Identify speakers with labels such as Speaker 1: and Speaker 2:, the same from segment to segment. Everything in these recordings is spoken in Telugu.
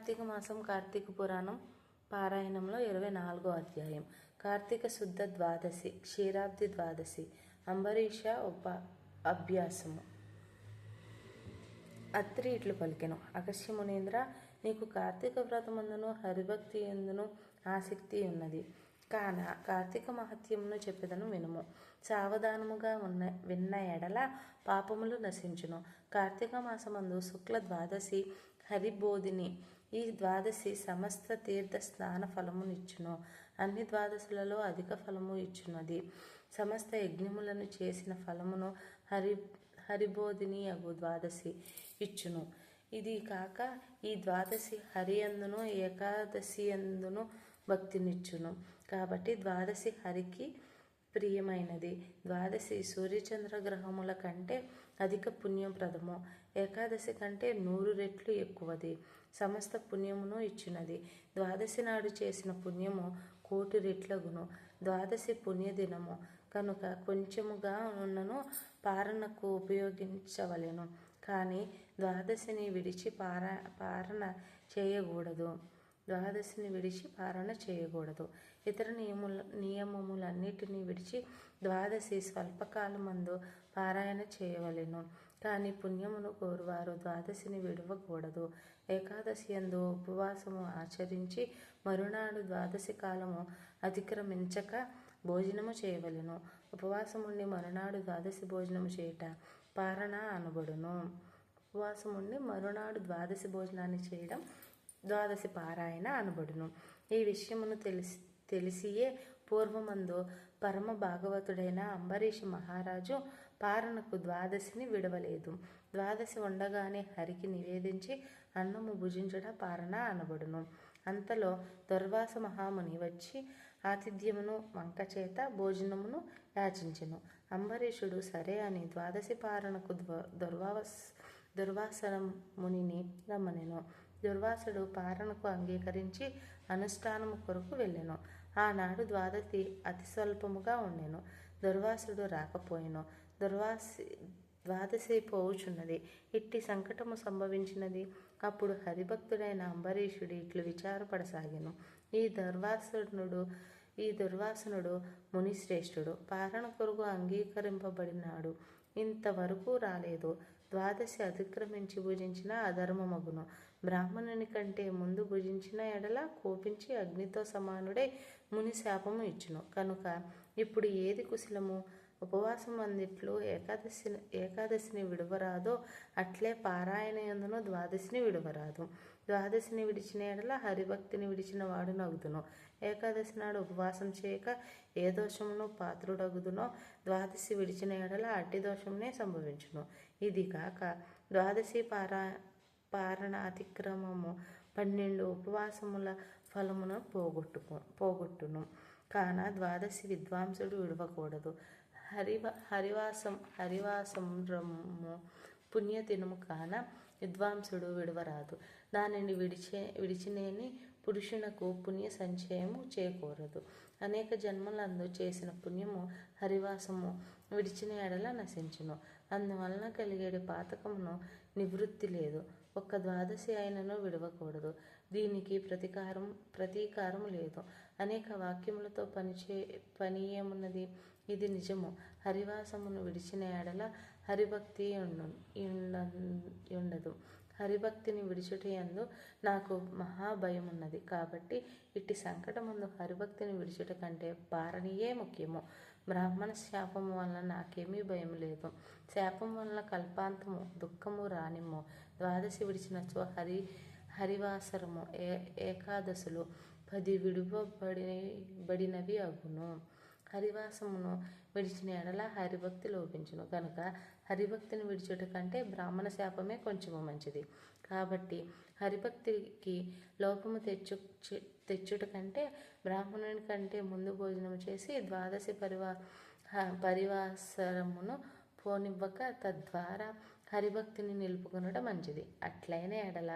Speaker 1: కార్తీక మాసం కార్తీక పురాణం పారాయణంలో ఇరవై నాలుగో అధ్యాయం. కార్తీక శుద్ధ ద్వాదశి క్షీరాబ్ది ద్వాదశి అంబరీష ఉప అభ్యాసము. అత్రి ఇట్లు పలికెను. అగస్యమునీంద్ర నీకు కార్తీక వ్రతమందును హరిభక్తి ఎందును ఆసక్తి ఉన్నది. కాన కార్తీక మహత్యమును చెప్పెదను వినుము. సావధానముగా ఉన్న విన్న ఎడల పాపములు నశించును. కార్తీక మాసమందు శుక్ల ద్వాదశి హరిబోధిని ఈ ద్వాదశి సమస్త తీర్థ స్నాన ఫలమునిచ్చును. అన్ని ద్వాదశులలో అధిక ఫలము ఇచ్చున్నది సమస్త యజ్ఞములను చేసిన ఫలమును హరి హరిబోధిని అగు ద్వాదశి ఇచ్చును. ఇది కాక ఈ ద్వాదశి హరి అందును ఏకాదశి అందును భక్తినిచ్చును. కాబట్టి ద్వాదశి హరికి ప్రియమైనది. ద్వాదశి సూర్యచంద్ర గ్రహముల కంటే అధిక పుణ్యప్రదము ఏకాదశి కంటే నూరు రెట్లు ఎక్కువది. సమస్త పుణ్యమును ఇచ్చినది. ద్వాదశి నాడు చేసిన పుణ్యము కోటి రెట్లగును. ద్వాదశి పుణ్యదినము కనుక కొంచెముగా ఉన్నను పారణకు ఉపయోగించవలెను. కానీ ద్వాదశిని విడిచి పార పారణ చేయకూడదు. ద్వాదశిని విడిచి పారణ చేయకూడదు. ఇతర నియముల నియమములన్నిటినీ విడిచి ద్వాదశి స్వల్పకాలమందు పారాయణ చేయవలెను. కానీ పుణ్యమును కోరువారు. ద్వాదశిని విడవకూడదు. ఏకాదశి ఎందు ఉపవాసము ఆచరించి మరునాడు ద్వాదశి కాలము అతిక్రమించక భోజనము చేయవలెను. ఉపవాసముండి మరునాడు ద్వాదశి భోజనము చేయుట పారణ అనబడును. ఉపవాసం ఉండి మరునాడు ద్వాదశి భోజనాన్ని చేయడం ద్వాదశి పారాయణ అనబడును. ఈ విషయమును తెలిసి తెలిసియే పూర్వమందు పరమ భాగవతుడైన అంబరీష్ మహారాజు పారణకు ద్వాదశిని విడవలేదు. ద్వాదశి ఉండగానే హరికి నివేదించి అన్నము భుజించడ పారణ అనబడును. అంతలో దుర్వాస మహాముని వచ్చి ఆతిథ్యమును వంక చేత భోజనమును యాచించెను. అంబరీషుడు సరే అని ద్వాదశి పారణకు దుర్వాస దుర్వాసన మునిని రమ్మనెను. దుర్వాసుడు పారణకు అంగీకరించి అనుష్ఠానము కొరకు వెళ్ళెను. ఆనాడు ద్వాదశి అతి స్వల్పముగా ఉండెను. దుర్వాసుడు రాకపోయెను. దుర్వాసి ద్వాదశి పోవుచున్నది ఇట్టి సంకటము సంభవించినది. అప్పుడు హరిభక్తుడైన అంబరీషుడు ఇట్లు విచారపడసాగాను. ఈ దుర్వాసునుడు ఈ దుర్వాసనుడు మునిశ్రేష్ఠుడు. పారణ కొరకు అంగీకరింపబడినాడు. ఇంతవరకు రాలేదు. ద్వాదశి అతిక్రమించి భుజించిన అధర్మమగును. బ్రాహ్మణుని కంటే ముందు భుజించిన ఎడల కోపించి అగ్నితో సమానుడై ముని శాపము ఇచ్చును. కనుక ఇప్పుడు ఏది కుశలము? ఉపవాసం అందిట్లు ఏకాదశి ఏకాదశిని విడవరాదో అట్లే పారాయణయందును ద్వాదశిని విడవరాదు. ద్వాదశిని విడిచిన ఎడల హరిభక్తిని విడిచిన వాడు నగుదును. ఏకాదశి నాడు ఉపవాసం చేయక ఏ దోషమును పాత్రుడగుదునో ద్వాదశి విడిచిన ఎడల అట్టి దోషమునే సంభవించును. ఇది కాక ద్వాదశి పారా పారణ అతిక్రమము పన్నెండు ఉపవాసముల ఫలమును పోగొట్టుకు పోగొట్టును. కాన ద్వాదశి విద్వాంసుడు విడవకూడదు. హరివ హరివాసం రము పుణ్యదినము కాన విద్వాంసుడు విడవరాదు. దానిని విడిచే విడిచినేని పురుషునకు పుణ్య సంచయము చేకూరదు. అనేక జన్మలందు చేసిన పుణ్యము హరివాసము విడిచిన ఎడల నశించును. అందువలన కలిగేడు పాతకమును నివృత్తి లేదు. ఒక్క ద్వాదశి అయినను విడవకూడదు. దీనికి ప్రతీకారం ప్రతీకారం లేదు. అనేక వాక్యములతో పనిచే పని ఏమున్నది ఇది నిజము. హరివాసమును విడిచిన ఎడల హరిభక్తి ఉండదు హరిభక్తిని విడిచుటయందు నాకు మహాభయం ఉన్నది కాబట్టి ఇట్టి సంకటముందు హరిభక్తిని విడిచుట కంటే పారణియే ముఖ్యము. బ్రాహ్మణ శాపం వలన నాకేమీ భయం లేదు. శాపం వలన కల్పాంతము దుఃఖము రానిమ్ము. ద్వాదశి విడిచినచో హరి హరివాసరము ఏ ఏకాదశులు పది విడువబడినబడినవి అగును. హరివాసమును విడిచిన ఎడల హరిభక్తి లోపించును. కనుక హరిభక్తిని విడిచుట కంటే బ్రాహ్మణ శాపమే కొంచెము మంచిది. కాబట్టి హరిభక్తికి లోపము తెచ్చు తెచ్చుట కంటే బ్రాహ్మణుని కంటే ముందు భోజనం చేసి ద్వాదశి పరివా పరివాసరమును పోనివ్వక తద్వారా హరిభక్తిని నిలుపుకొనడం మంచిది. అట్లయిన ఎడల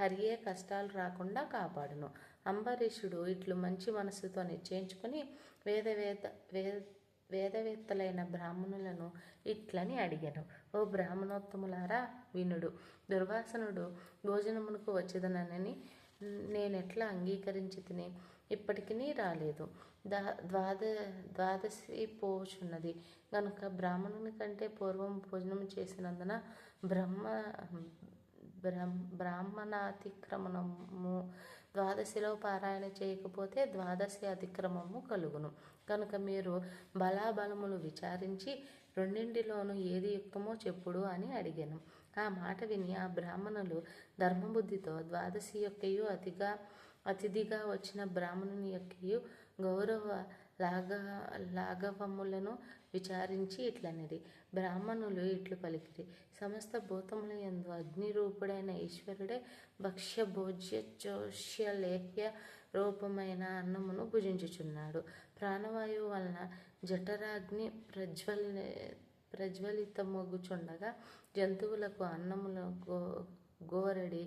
Speaker 1: హరియే కష్టాలు రాకుండా కాపాడును. అంబరీషుడు ఇట్లు మంచి మనస్సుతో నిశ్చయించుకుని వేదవేద వేద వేదవేత్తలైన బ్రాహ్మణులను ఇట్లని అడిగాను. ఓ బ్రాహ్మణోత్తములారా వినుడు. దుర్వాసనుడు భోజనమునకు వచ్చేదనని నేనెట్లా అంగీకరించి తిని ఇప్పటికీ రాలేదు. దా ద్వాద ద్వాదశి పోచున్నది. కనుక బ్రాహ్మణుని కంటే పూర్వం భోజనం చేసినందున బ్రహ్మ బ్రహ్మ బ్రాహ్మణాతిక్రమణము ద్వాదశిలో పారాయణ చేయకపోతే ద్వాదశి అతిక్రమము కలుగును. కనుక మీరు బలాబలములు విచారించి రెండింటిలోనూ ఏది యుక్తమో చెప్పుడు అని అడిగాను. ఆ మాట విని ఆ బ్రాహ్మణులు ధర్మబుద్ధితో ద్వాదశి యొక్కయు అతిగా అతిథిగా వచ్చిన బ్రాహ్మణుని యొక్కయు గౌరవ లాఘ లాఘవములను విచారించి ఇట్లనిది బ్రాహ్మణులు ఇట్లు పలికిరి. సమస్త భూతముల యందు అగ్నిరూపుడైన ఈశ్వరుడే భక్ష్య భోజ్య చోష్య లేహ్య రూపమైన అన్నమును భుజించుచున్నాడు. ప్రాణవాయువు వలన జఠరాగ్ని ప్రజ్వలి ప్రజ్వలితమొగుచుండగా జంతువులకు అన్నములకు గో గోరడి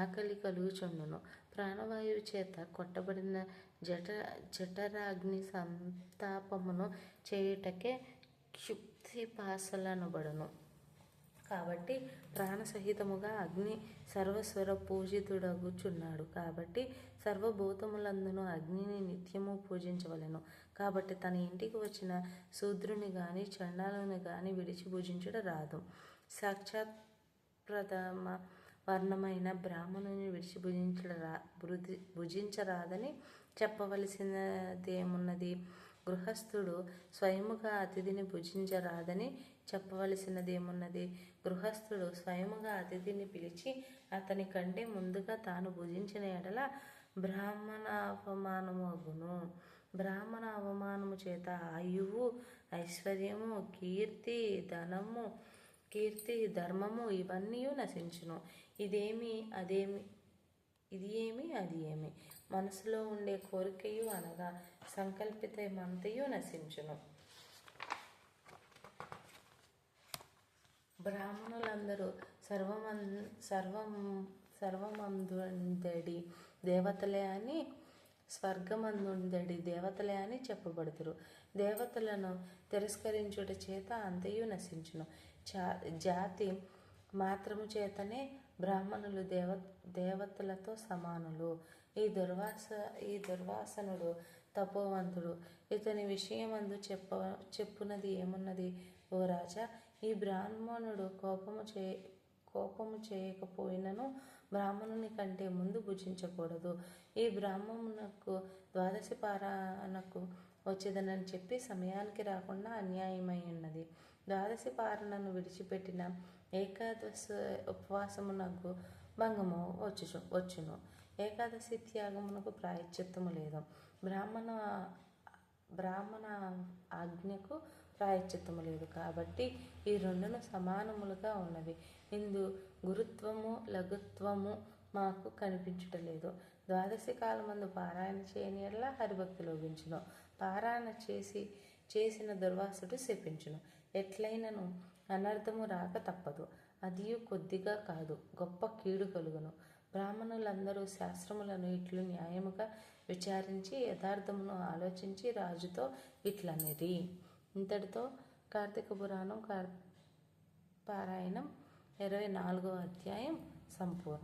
Speaker 1: ఆకలి కలుగుచుండును ప్రాణవాయువు చేత కొట్టబడిన జఠ జఠరాగ్ని సంతాపమును చేయుటకే క్షుప్తిపాసలనబడును. కాబట్టి ప్రాణసహితముగా అగ్ని సర్వస్వర పూజితుడగుచున్నాడు. కాబట్టి సర్వభూతములందును అగ్నిని నిత్యము పూజించవలెను. కాబట్టి తన ఇంటికి వచ్చిన శూద్రుని గాని చండాలను గాని విడిచి పూజించుట రాదు. సాక్షాత్ ప్రథమ వర్ణమైన బ్రాహ్మణుని విడిచి భుజించడ రా భుజించరాదని చెప్పవలసినదేమున్నది? గృహస్థుడు స్వయముగా అతిథిని భుజించరాదని చెప్పవలసినదేమున్నది? గృహస్థుడు స్వయముగా అతిథిని పిలిచి అతని కంటే ముందుగా తాను భుజించిన ఎడల బ్రాహ్మణ అవమానమగును బ్రాహ్మణ అవమానము చేత ఆయువు ఐశ్వర్యము కీర్తి ధనము కీర్తి ధర్మము ఇవన్నీ నశించును. ఇదేమి అదేమి ఇది ఏమి అది ఏమి. మనసులో ఉండే కోరికయు అనగా సంకల్పితమంతయు నశించును. బ్రాహ్మణులందరూ సర్వమం సర్వం సర్వమందుందడి దేవతలే అని స్వర్గమందుందడి దేవతలే అని చెప్పబడుతురు. దేవతలను తిరస్కరించుట చేత అంతయు నశించును. జాతి మాత్రము చేతనే బ్రాహ్మణులు దేవ దేవతలతో సమానులు. ఈ దుర్వాస ఈ దుర్వాసనుడు తపోవంతుడు. ఇతని విషయమందు చెప్ప చెప్పునది ఏమున్నది? ఓ రాజా ఈ బ్రాహ్మణుడు కోపము చే కోపము చేయకపోయినను బ్రాహ్మణుని కంటే ముందు భుజించకూడదు. ఈ బ్రాహ్మణునకు ద్వాదశి పారాయణకు వచ్చేదనని చెప్పి సమయానికి రాకుండా అన్యాయమై ఉన్నది. ద్వాదశి పారణను విడిచిపెట్టిన ఏకాదశ ఉపవాసమునకు భంగము వచ్చు వచ్చును. ఏకాదశి త్యాగమునకు ప్రాయశ్చిత్తము లేదు. బ్రాహ్మణ బ్రాహ్మణ ఆజ్ఞకు ప్రాయశ్చిత్తము లేదు. కాబట్టి ఈ రెండును సమానములుగా ఉన్నవి. ఇందు గురుత్వము లఘుత్వము మాకు కనిపించటలేదు ద్వాదశి కాలమందు పారాయణ చేయని ఎడల హరిభక్తి లోపించును. పారాయణ చేసి చేసిన దుర్వాసుడు శపించును. ఎట్లయినను? అనర్థము రాక తప్పదు. అదియు కొద్దిగా కాదు. గొప్ప కీడు కలుగును. బ్రాహ్మణులందరూ శాస్త్రములను ఇట్లు న్యాయముగా విచారించి యథార్థమును ఆలోచించి రాజుతో ఇట్లనేది. ఇంతటితో కార్తీక పురాణం కార్ పారాయణం ఇరవై నాలుగో అధ్యాయం సంపూర్ణం.